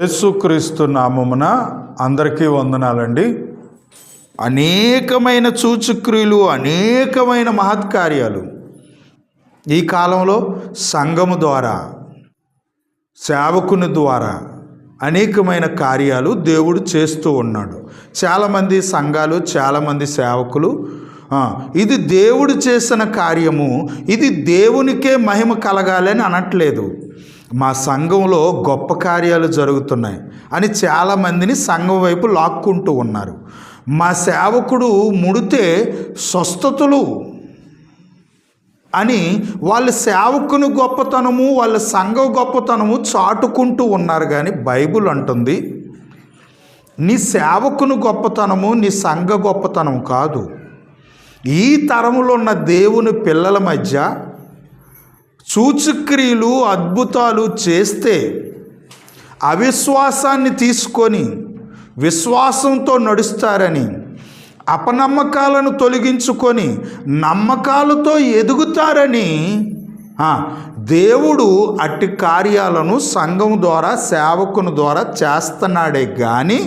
యేసుక్రీస్తు నామమున అందరికీ వందనాలండి. అనేకమైన సూచక్రియలు అనేకమైన మహత్కార్యాలు ఈ కాలంలో సంఘము ద్వారా సేవకుని ద్వారా అనేకమైన కార్యాలు దేవుడు చేస్తూ ఉన్నాడు. చాలామంది సంఘాలు చాలామంది సేవకులు ఇది దేవుడు చేసిన కార్యము ఇది దేవునికే మహిమ కలగాలని అనట్లేదు. మా సంఘంలో గొప్ప కార్యాలు జరుగుతున్నాయి అని చాలామందిని సంఘం వైపు లాక్కుంటూ ఉన్నారు. మా సేవకుడు ముడితే స్వస్థతలు అని వాళ్ళ సేవకుని గొప్పతనము వాళ్ళ సంఘ గొప్పతనము చాటుకుంటూ ఉన్నారు కానీ బైబుల్ అంటుంది నీ సేవకుని గొప్పతనము నీ సంఘ గొప్పతనం కాదు. ఈ తరములో ఉన్న దేవుని పిల్లల మధ్య సూచక్రియలు అద్భుతాలు చేస్తే అవిశ్వాసాన్ని తీసుకొని విశ్వాసంతో నడుస్తారని అపనమ్మకాలను తొలగించుకొని నమ్మకాలతో ఎదుగుతారని దేవుడు అట్టి కార్యాలను సంఘం ద్వారా సేవకుని ద్వారా చేస్తున్నాడే కానీ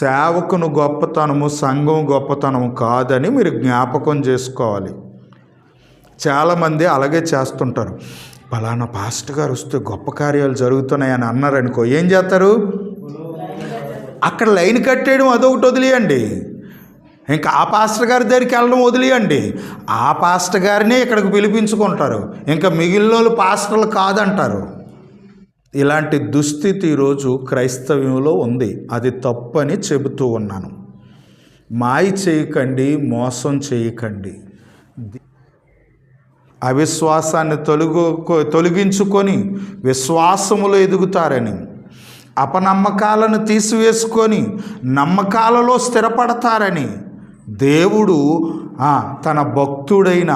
సేవకును గొప్పతనము సంఘం గొప్పతనము కాదని మీరు జ్ఞాపకం చేసుకోవాలి. చాలామంది అలాగే చేస్తుంటారు. పలానా పాస్టర్ గారు వస్తే గొప్ప కార్యాలు జరుగుతున్నాయని అన్నారనుకో ఏం చేస్తారు? అక్కడ లైన్ కట్టేయడం అదొకటి వదిలేయండి. ఇంకా ఆ పాస్టర్ గారి దగ్గరికి వెళ్ళడం వదిలేయండి. ఆ పాస్టర్ గారినే ఇక్కడికి పిలిపించుకుంటారు. ఇంకా మిగిలిన వాళ్ళు పాస్టర్లు కాదంటారు. ఇలాంటి దుస్థితి ఈరోజు క్రైస్తవ్యంలో ఉంది. అది తప్పని చెబుతూ ఉన్నాను. మాయ చేయకండి మోసం చేయకండి. అవిశ్వాసాన్ని తొలగు తొలగించుకొని విశ్వాసములో ఎదుగుతారని అపనమ్మకాలను తీసివేసుకొని నమ్మకాలలో స్థిరపడతారని దేవుడు తన భక్తుడైన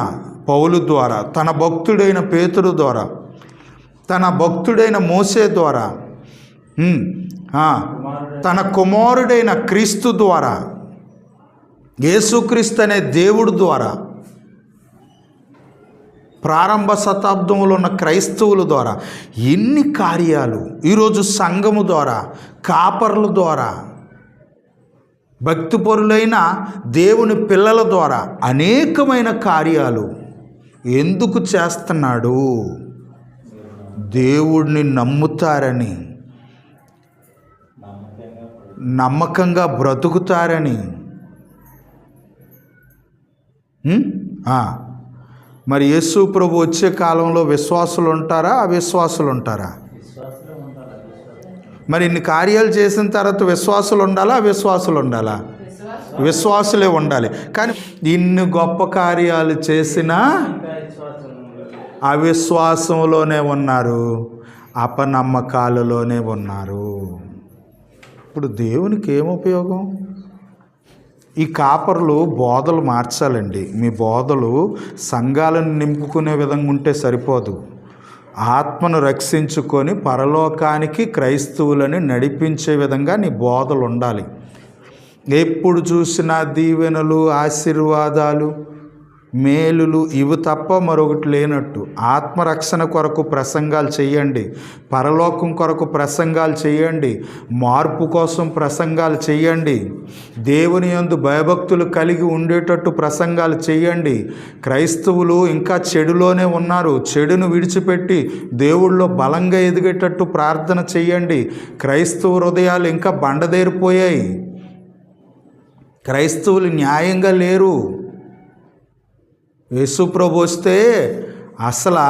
పౌలు ద్వారా తన భక్తుడైన పేతుడు ద్వారా తన భక్తుడైన మోసే ద్వారా తన కుమారుడైన క్రీస్తు ద్వారా యేసుక్రీస్తు అనే దేవుడు ద్వారా ప్రారంభ శతాబ్దంలో ఉన్న క్రైస్తవుల ద్వారా ఎన్ని కార్యాలు ఈరోజు సంఘము ద్వారా కాపర్ల ద్వారా భక్తిపరులైన దేవుని పిల్లల ద్వారా అనేకమైన కార్యాలు ఎందుకు చేస్తున్నాడు? దేవుడిని నమ్ముతారని నమ్మకంగా బ్రతుకుతారని. మరి యేసు ప్రభు వచ్చే కాలంలో విశ్వాసులు ఉంటారా? అవిశ్వాసులు ఉంటారా? మరి ఇన్ని కార్యాలు చేసిన తర్వాత విశ్వాసులు ఉండాలా? అవిశ్వాసులు ఉండాలా? విశ్వాసులే ఉండాలి. కానీ ఇన్ని గొప్ప కార్యాలు చేసినా అవిశ్వాసంలోనే ఉన్నారు. అపనమ్మకాలలోనే ఉన్నారు. ఇప్పుడు దేవునికి ఏం ఉపయోగం? ఈ కాపర్లు బోధలు మార్చాలండి. మీ బోధలు సంఘాలను నింపుకునే విధంగా ఉంటే సరిపోదు. ఆత్మను రక్షించుకొని పరలోకానికి క్రైస్తవులని నడిపించే విధంగా నీ బోధలు ఉండాలి. ఎప్పుడు చూసినా దీవెనలు ఆశీర్వాదాలు మేలులు ఇవి తప్ప మరొకటి లేనట్టు. ఆత్మరక్షణ కొరకు ప్రసంగాలు చేయండి. పరలోకం కొరకు ప్రసంగాలు చేయండి. మార్పు కోసం ప్రసంగాలు చేయండి. దేవుని యందు భయభక్తులు కలిగి ఉండేటట్టు ప్రసంగాలు చేయండి. క్రైస్తవులు ఇంకా చెడులోనే ఉన్నారు. చెడును విడిచిపెట్టి దేవుళ్ళో బలంగా ఎదిగేటట్టు ప్రార్థన చేయండి. క్రైస్తవ హృదయాలు ఇంకా బండదేరిపోయాయి. క్రైస్తవులు న్యాయంగా లేరు. యేసుప్రభు వస్తే అసలు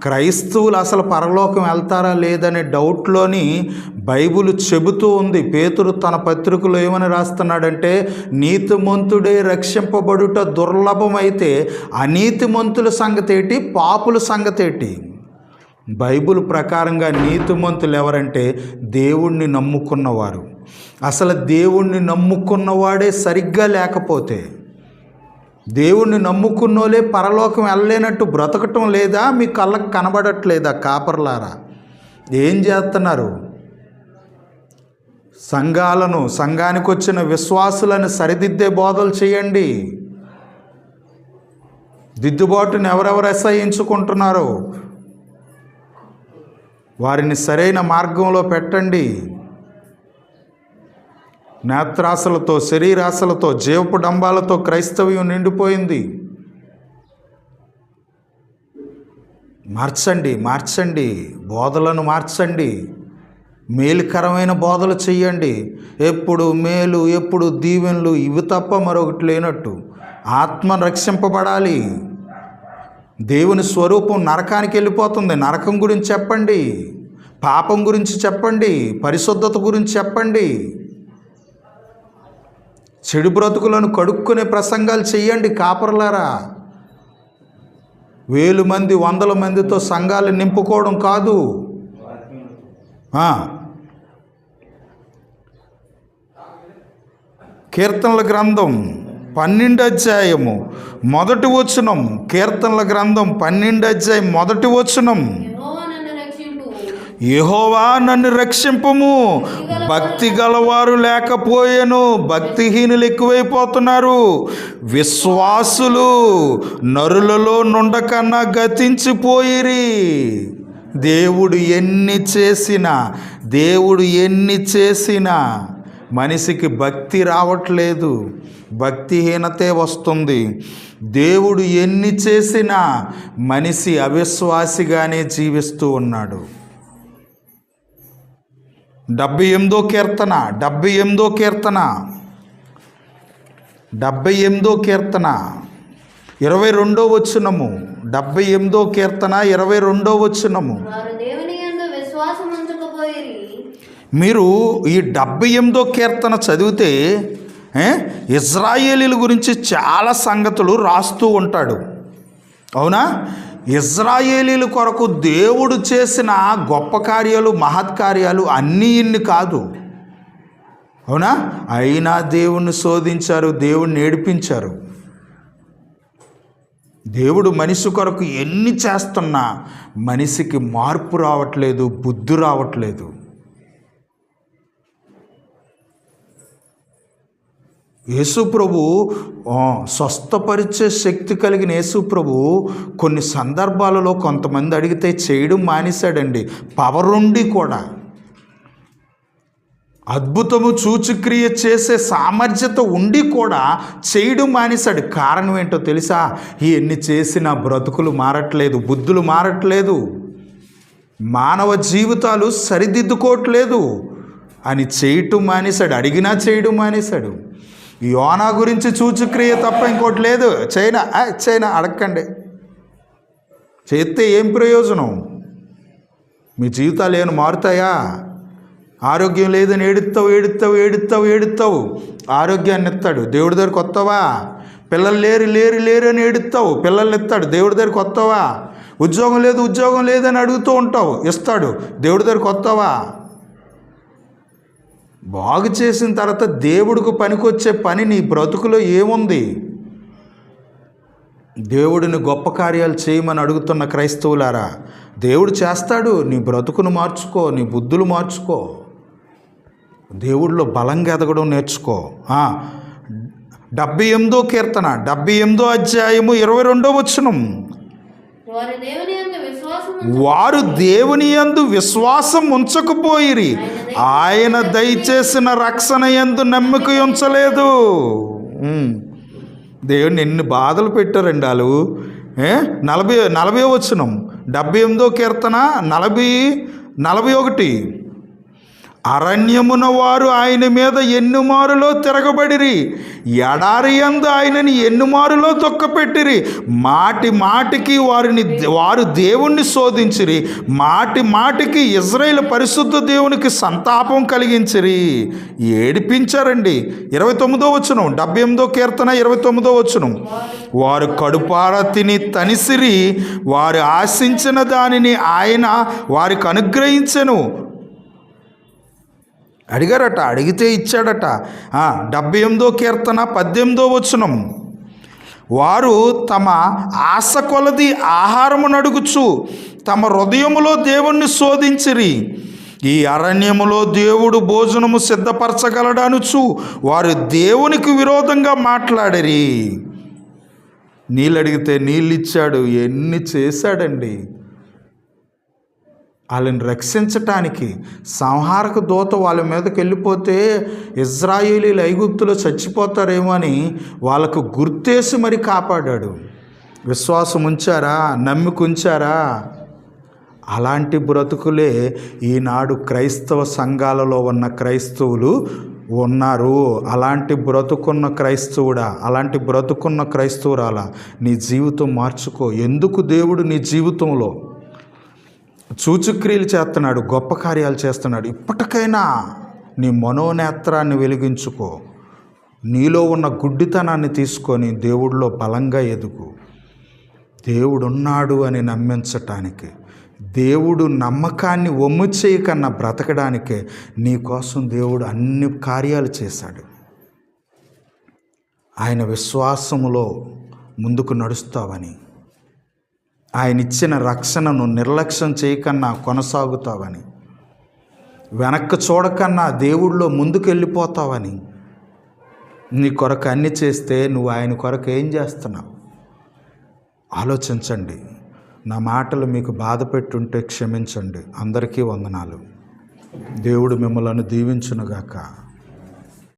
క్రైస్తవులు అసలు పరలోకం వెళ్తారా లేదనే డౌట్లోని బైబుల్ చెబుతూ ఉంది. పేతురు తన పత్రికలో ఏమని రాస్తున్నాడంటే నీతిమంతుడే రక్షింపబడుట దుర్లభమైతే అనీతిమంతుల సంగతేటి పాపుల సంగతేటి? బైబుల్ ప్రకారంగా నీతిమంతులు ఎవరంటే దేవుణ్ణి నమ్ముకున్నవారు. అసలు దేవుణ్ణి నమ్ముకున్నవాడే సరిగ్గా లేకపోతే దేవుణ్ణి నమ్ముకున్నోలే పరలోకం వెళ్ళలేనట్టు బ్రతకటం లేదా? మీ కళ్ళకు కనబడట్లేదా కాపర్లారా? ఏం చేస్తున్నారు? సంఘాలను సంఘానికి వచ్చిన విశ్వాసులను సరిదిద్దే బోధలు చేయండి. దిద్దుబాటును ఎవరెవరు అసహించుకుంటున్నారో వారిని సరైన మార్గంలో పెట్టండి. నేత్రాశలతో శరీరాశలతో జీవపు డంబాలతో క్రైస్తవ్యం నిండిపోయింది. మార్చండి మార్చండి బోధలను మార్చండి. మేలుకరమైన బోధలు చెయ్యండి. ఎప్పుడు మేలు ఎప్పుడు దీవెనలు ఇవి తప్ప మరొకటి లేనట్టు ఆత్మ రక్షింపబడాలి. దేవుని స్వరూపం నరకానికి వెళ్ళిపోతుంది. నరకం గురించి చెప్పండి. పాపం గురించి చెప్పండి. పరిశుద్ధత గురించి చెప్పండి. చెడు బ్రతుకులను కడుక్కునే ప్రసంగాలు చేయండి కాపరలారా. వేలు మంది వందల మందితో సంఘాలు నింపుకోవడం కాదు. కీర్తనల గ్రంథం పన్నెండు అధ్యాయము. మొదటి వచనం కీర్తనల గ్రంథం పన్నెండు అధ్యాయం మొదటి వచనం. యెహోవా నన్ను రక్షింపము. భక్తి గలవారు లేకపోయేను. భక్తిహీనులు ఎక్కువైపోతున్నారు. విశ్వాసులు నరులలో నుండకన్నా గతించిపోయిరి. దేవుడు ఎన్ని చేసినా దేవుడు ఎన్ని చేసినా మనిషికి భక్తి రావట్లేదు. భక్తిహీనతే వస్తుంది. దేవుడు ఎన్ని చేసినా మనిషి అవిశ్వాసిగానే జీవిస్తూ ఉన్నాడు. డెబ్బై ఎనిమిదో కీర్తన డెబ్బై ఎనిమిదో కీర్తన డెబ్బై ఎనిమిదో కీర్తన ఇరవై రెండో వచ్చునము డెబ్బై ఎనిమిదో కీర్తన ఇరవై రెండో వచ్చునము మీరు ఈ డెబ్బై ఎనిమిదో కీర్తన చదివితే ఇజ్రాయేలీల గురించి చాలా సంగతులు రాస్తూ ఉంటాడు. అవునా? ఇజ్రాయేలీల కొరకు దేవుడు చేసిన గొప్ప కార్యాలు మహత్కార్యాలు అన్నీ ఇన్ని కాదు. అవునా? అయినా దేవుణ్ణి శోధించారు దేవుణ్ణి ఏడిపించారు. దేవుడు మనిషి కొరకు ఎన్ని చేస్తున్నా మనిషికి మార్పు రావట్లేదు బుద్ధి రావట్లేదు. యేసుప్రభు స్వస్థపరిచే శక్తి కలిగిన యేసు ప్రభు కొన్ని సందర్భాలలో కొంతమంది అడిగితే చేయడం మానేశాడండి. పవర్ ఉండి కూడా. అద్భుతము చూచుక్రియ చేసే సామర్థ్యత ఉండి కూడా చేయడం మానేశాడు. కారణం ఏంటో తెలుసా? ఎన్ని చేసినా బ్రతుకులు మారట్లేదు బుద్ధులు మారట్లేదు. మానవ జీవితాలు సరిదిద్దుకోవట్లేదు అని చేయటం మానేశాడు. అడిగినా చేయడం మానేశాడు. యోనా గురించి చూచుక్రియ తప్ప ఇంకోటి లేదు. చైనా చైనా అడగండి చేస్తే ఏం ప్రయోజనం? మీ జీవితాలు ఏమైనా మారుతాయా? ఆరోగ్యం లేదని ఏడుస్తావు ఏడుస్తావు ఏడుస్తావు ఏడుస్తావు. ఆరోగ్యాన్ని ఇస్తాడు దేవుడి దగ్గరికి వస్తావా? పిల్లలు లేరు లేరు లేరు అని ఏడుస్తావు. పిల్లల్ని ఇస్తాడు దేవుడి దగ్గరికి వస్తావా? ఉద్యోగం లేదు ఉద్యోగం లేదని అడుగుతూ ఉంటావు. ఇస్తాడు. దేవుడి దగ్గరికి వస్తావా? బాగు చేసిన తర్వాత దేవుడికి పనికొచ్చే పని నీ బ్రతుకులో ఏముంది? దేవుడిని గొప్ప కార్యాలు చేయమని అడుగుతున్న క్రైస్తవులారా దేవుడు చేస్తాడు నీ బ్రతుకును మార్చుకో నీ బుద్ధులు మార్చుకో. దేవుడిలో బలంగా ఎదగడం నేర్చుకో. డెబ్బై ఎనిమిదో కీర్తన డెబ్బై ఎనిమిదో అధ్యాయము ఇరవై రెండో వచనం. వారు దేవుని యందు విశ్వాసం ఉంచకపోయిరి. ఆయన దయచేసిన రక్షణ ఎందు నమ్మిక ఉంచలేదు. దేవుని ఎన్ని బాధలు పెట్టారండి వాళ్ళు నలభై నలభై వచ్చినాం డెబ్బై ఎనిమిదో కీర్తన నలభై నలభై ఒకటి. అరణ్యమున వారు ఆయన మీద ఎన్నుమారులో తిరగబడిరి. ఎడారి యందు ఆయనని ఎన్నుమారులో తొక్కపెట్టిరి. మాటి మాటికి వారిని వారు దేవుణ్ణి శోధించిరి. మాటి మాటికి ఇజ్రాయేల్ పరిశుద్ధ దేవునికి సంతాపం కలిగించిరి. ఏడిపించారండి. ఇరవై తొమ్మిదో వచ్చును డెబ్బై ఎనిమిదో కీర్తన ఇరవై తొమ్మిదో వచ్చును వారు కడుపార తిని తనిసిరి. వారు ఆశించిన దానిని ఆయన వారికి అనుగ్రహించెను. అడిగారట అడిగితే ఇచ్చాడట. ఆ, డెబ్బై ఎనిమిదో కీర్తన పద్దెనిమిదో వచనం. వారు తమ ఆశ కొలది ఆహారమును అడుగుచు తమ హృదయములో దేవుణ్ణి శోధించిరి. ఈ అరణ్యములో దేవుడు భోజనము సిద్ధపరచగలడనుచు వారు దేవునికి విరోధంగా మాట్లాడరి. నీళ్ళు అడిగితే నీళ్ళు ఇచ్చాడు ఎన్ని చేశాడండి? వాళ్ళని రక్షించటానికి సంహారక దూత వాళ్ళ మీదకి వెళ్ళిపోతే ఇజ్రాయేలీలు ఐగుప్తులు చచ్చిపోతారేమో అని వాళ్ళకు గుర్తేసి మరి కాపాడాడు. విశ్వాసం ఉంచారా? నమ్మికుంచారా అలాంటి బ్రతుకులే ఈనాడు క్రైస్తవ సంఘాలలో ఉన్న క్రైస్తవులు ఉన్నారు. అలాంటి బ్రతుకున్న క్రైస్తవుడా? అలాంటి బ్రతుకున్న క్రైస్తవురాలా? నీ జీవితం మార్చుకో. ఎందుకు దేవుడు నీ జీవితంలో? చూచుక్రియలు చేస్తున్నాడు గొప్ప కార్యాలు చేస్తున్నాడు. ఇప్పటికైనా నీ మనోనేత్రాన్ని వెలిగించుకో. నీలో ఉన్న గుడ్డితనాన్ని తీసుకొని దేవుడిలో బలంగా ఎదుగు. దేవుడున్నాడు అని నమ్మించటానికి దేవుడు నమ్మకాన్ని ఒమ్ము చేయకన్నా బ్రతకడానికే నీకోసం దేవుడు అన్ని కార్యాలు చేశాడు. ఆయన విశ్వాసములో ముందుకు నడుస్తావని ఆయన ఇచ్చిన రక్షణను నిర్లక్ష్యం చేయకన్నా కొనసాగుతావని వెనక్కి చూడకన్నా దేవుడిలో ముందుకు వెళ్ళిపోతావని నీ కొరకు అన్ని చేస్తే నువ్వు ఆయన కొరకు ఏం చేస్తున్నావు? ఆలోచించండి. నా మాటలు మీకు బాధ పెట్టుంటే క్షమించండి. అందరికీ వందనాలు. దేవుడు మిమ్మల్ని దీవించునుగాక.